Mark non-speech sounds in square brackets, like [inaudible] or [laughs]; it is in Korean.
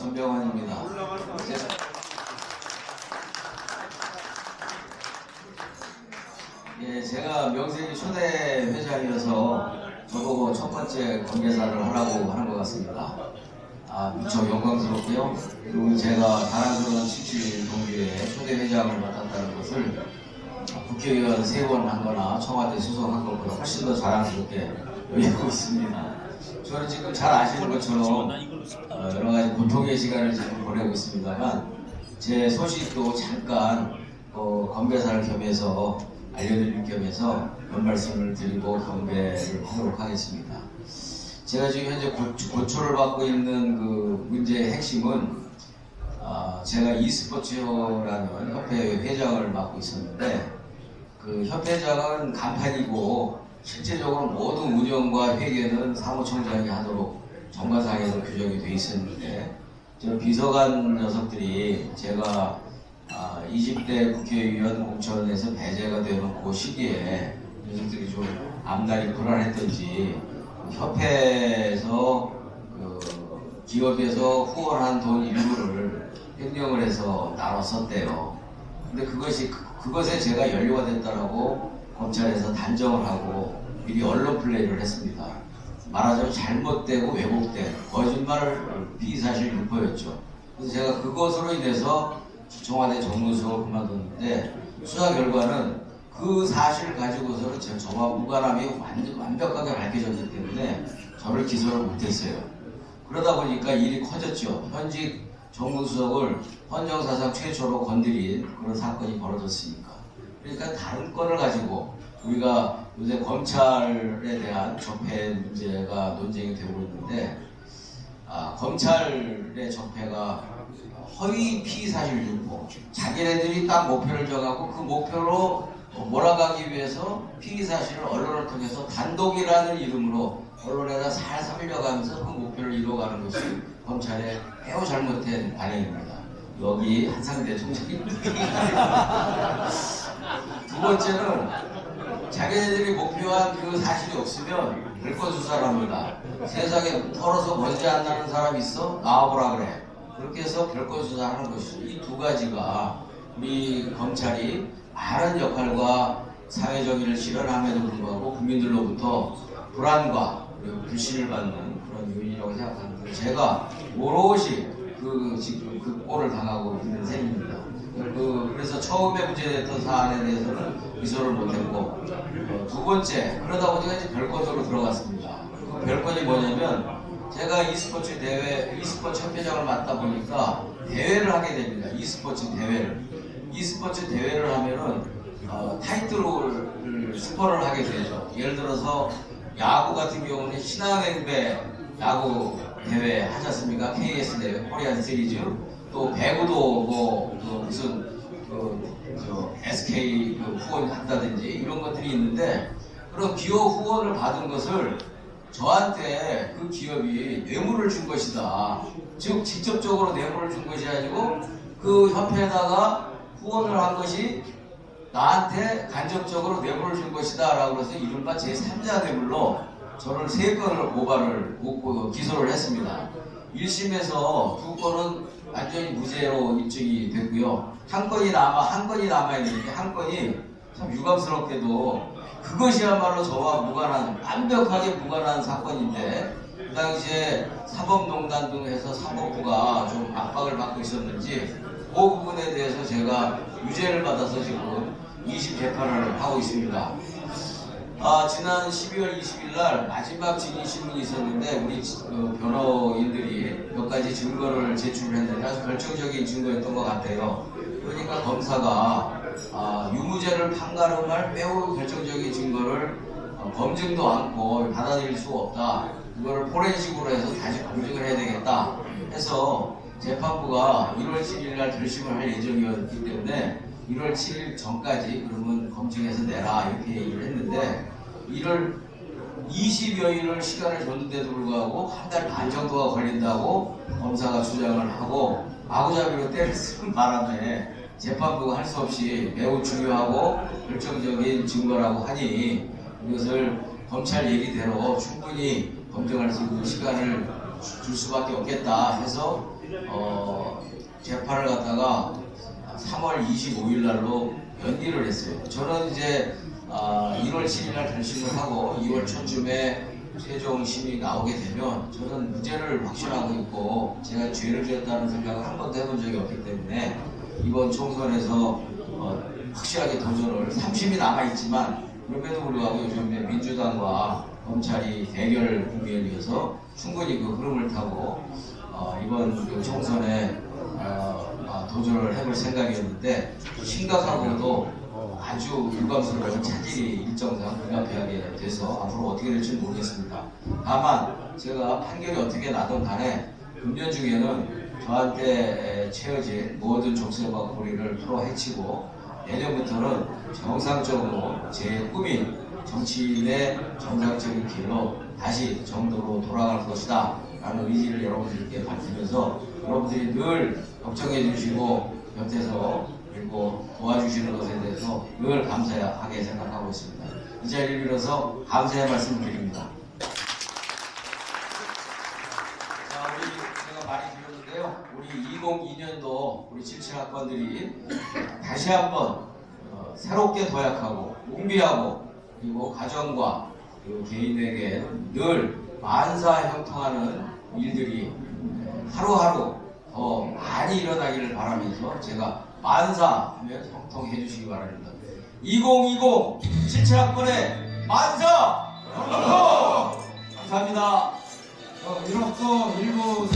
전병환입니다. 제- 예, 제가 명색이 초대 회장이어서 저보고 첫 번째 관계사를 하라고 하는 것 같습니다. 아, 무척 영광스럽고요. 그리고 제가 자랑스러운 77 동기회 초대 회장을 맡았다는 것을 국회의원 세 번 한 거나 청와대 수석한 것보다 훨씬 더 자랑스럽게 여기고 있습니다. 저는 지금 잘 아시는 것처럼 어, 여러 가지 고통의 시간을 지금 보내고 있습니다만 제 소식도 잠깐 어, 건배사를 겸해서 알려드릴 겸해서 몇 말씀을 드리고 경배를 하도록 하겠습니다. 제가 지금 현재 고, 고초를 받고 있는 그 문제의 핵심은 아, 제가 e스포츠라는 협회 회장을 맡고 있었는데 그 협회장은 간판이고 실제적으로 모든 운영과 회계는 사무총장이 하도록 정관상에서 규정이 돼 있었는데 저 비서관 녀석들이 제가 아, 20대 국회의원 공천에서 배제가 되는 그 시기에 녀석들이 좀 앞날이 불안했던지 협회에서 그 기업에서 후원한 돈 일부를 횡령을 해서 나눠 썼대요. 근데 그것이 그- 그것에 제가 연루가 됐다라고 검찰에서 단정을 하고 미리 언론 플레이를 했습니다. 말하자면 잘못되고 왜곡된 거짓말을 피의사실 유포였죠. 그래서 제가 그것으로 인해서 청와대 정무수석을 그만뒀는데 수사 결과는 그 사실을 가지고서는 제- 저와 무관함이 완, 완벽하게 밝혀졌기 때문에 저를 기소를 못했어요. 그러다 보니까 일이 커졌죠. 현직 정무수석을 헌정사상 최초로 건드린 그런 사건이 벌어졌으니까. 그러니까 다른 건을 가지고 우리가 요새 검찰에 대한 적폐 문제가 논쟁이 되고 있는데 아, 검찰의 적폐가 허위 피의사실 유포 자기네들이 딱 목표를 정하고 그 목표로 몰아가기 위해서 피의 사실을 언론을 통해서 단독이라는 이름으로 언론에다 살살 흘려가면서 그 목표를 이루어가는 것이 검찰의 매우 잘못된 반응입니다. 여기 한상대 총장님. [laughs] 두 번째는 자기네들이 목표한 그 사실이 없으면 별건 수사를 합니다. 세상에 털어서 먼지 안 나는 사람 있어? 나와보라 그래. 그렇게 해서 별건 수사하는 것이 이 두 가지가 우리 검찰이 많은 역할과 사회 정의를 실현함에도 불구하고 국민들로부터 불안과 불신을 받는 그런 요인이라고 생각하는데 제가 오롯이 그 지금 그 꼴을 당하고 있는 셈입니다. 그, 그래서 처음에 문제됐던 사안에 대해서는 기소를 못했고 어, 두 번째 그러다 보니까 이제 별건으로 들어갔습니다. 그 별건이 뭐냐면 제가 e스포츠 대회 e스포츠 협회장을 맡다 보니까 대회를 하게 됩니다. e스포츠 대회를 e스포츠 대회를 하면은 어, 타이틀을 스포를 하게 되죠. 예를 들어서 야구 같은 경우는 신한행배 야구 대회 하지 않습니까? KS 대회, 코리안 시리즈. 또 배구도 뭐, 그 무슨 그, 저 SK 그 후원 한다든지 이런 것들이 있는데 그런 기업 후원을 받은 것을 저한테 그 기업이 뇌물을 준 것이다. 즉 직접적으로 뇌물을 준 것이 아니고 그 협회에다가 후원을 한 것이 나한테 간접적으로 뇌물을 준 것이다 라고 해서 이른바 제3자 뇌물로 저를 세 건을 고발을 고- 고- 기소를 했습니다. 1심에서 두 건은 완전히 무죄로 입증이 됐고요. 한 건이 남아 한 건이 남아 있는데 한 건이 참 유감스럽게도 그것이야말로 저와 무관한 완벽하게 무관한 사건인데 그 당시에 사법농단 등 해서 사법부가 좀 압박을 받고 있었는지 그 부분에 대해서 제가 유죄를 받아서 지금 20 재판을 하고 있습니다. 아, 지난 12월 20일 날 마지막 증인 신문이 있었는데 우리 어, 변호인들이 몇 가지 증거를 제출을 했는데 아주 결정적인 증거였던 것 같아요. 그러니까 검사가 아, 유무죄를 판가름할 매우 결정적인 증거를 어, 검증도 않고 받아들일 수가 없다. 그거를 포렌식으로 해서 다시 검증을 해야 되겠다. 해서 재판부가 1월 7일 날 결심을 할 예정이었기 때문에 1월 7일 전까지 그러면 검증해서 내라 이렇게 얘기를 했는데 1월 20여일을 시간을 줬는데도 불구하고 한 달 반 정도가 걸린다고 검사가 주장을 하고 마구잡이로 때를 쓰는 [laughs] 바람에 재판부가 할 수 없이 매우 중요하고 결정적인 증거라고 하니 이것을 검찰 얘기대로 충분히 검증할 수 있는 시간을 줄 수밖에 없겠다 해서 어, 재판을 갖다가 3월 25일 날로 연기를 했어요. 저는 이제 아, 1월 7일 날 결심을 하고 2월 초쯤에 최종 심이 나오게 되면 저는 무죄를 확신하고 있고 제가 죄를 지었다는 생각을 한 번도 해본 적이 없기 때문에 이번 총선에서 어, 확실하게 도전을 3심이 남아있지만 그럼에도 불구하고 요즘에 민주당과 검찰이 대결 국면이어서 충분히 그 흐름을 타고 어, 이번 그 총선에 어, 아, 도전을 해볼 생각이었는데 심각하고도 아주 유감스러운 차질이 일정상 불가피하게 돼서 앞으로 어떻게 될지 모르겠습니다. 다만 제가 판결이 어떻게 나든 간에 금년 중에는 저한테 채워진 모든 족쇄와 고리를 풀어 헤치고 내년부터는 정상적으로 제 꿈인 정치인의 정상적인 길로 다시 정도로 돌아갈 것이다 라는 의지를 여러분들께 밝히면서 여러분들이 늘 걱정해 주시고 곁에서 그리고 도와주시는 것에 대해서 늘 감사하게 생각하고 있습니다. 이 자리를 빌어서 감사의 말씀을 드립니다. 자, 우리 제가 많이 드렸는데요. 우리 2002년도 우리 77학번들이 다시 한번 어, 새롭게 도약하고 운비하고 그리고 가정과 그리고 개인에게 늘 만사 형통하는 일들이 하루하루 더 많이 일어나기를 바라면서 제가 만사 하면 형통해 주시기 바랍니다. 2020 77학번의 만사 형통! 감사합니다. 어, 이로써 일부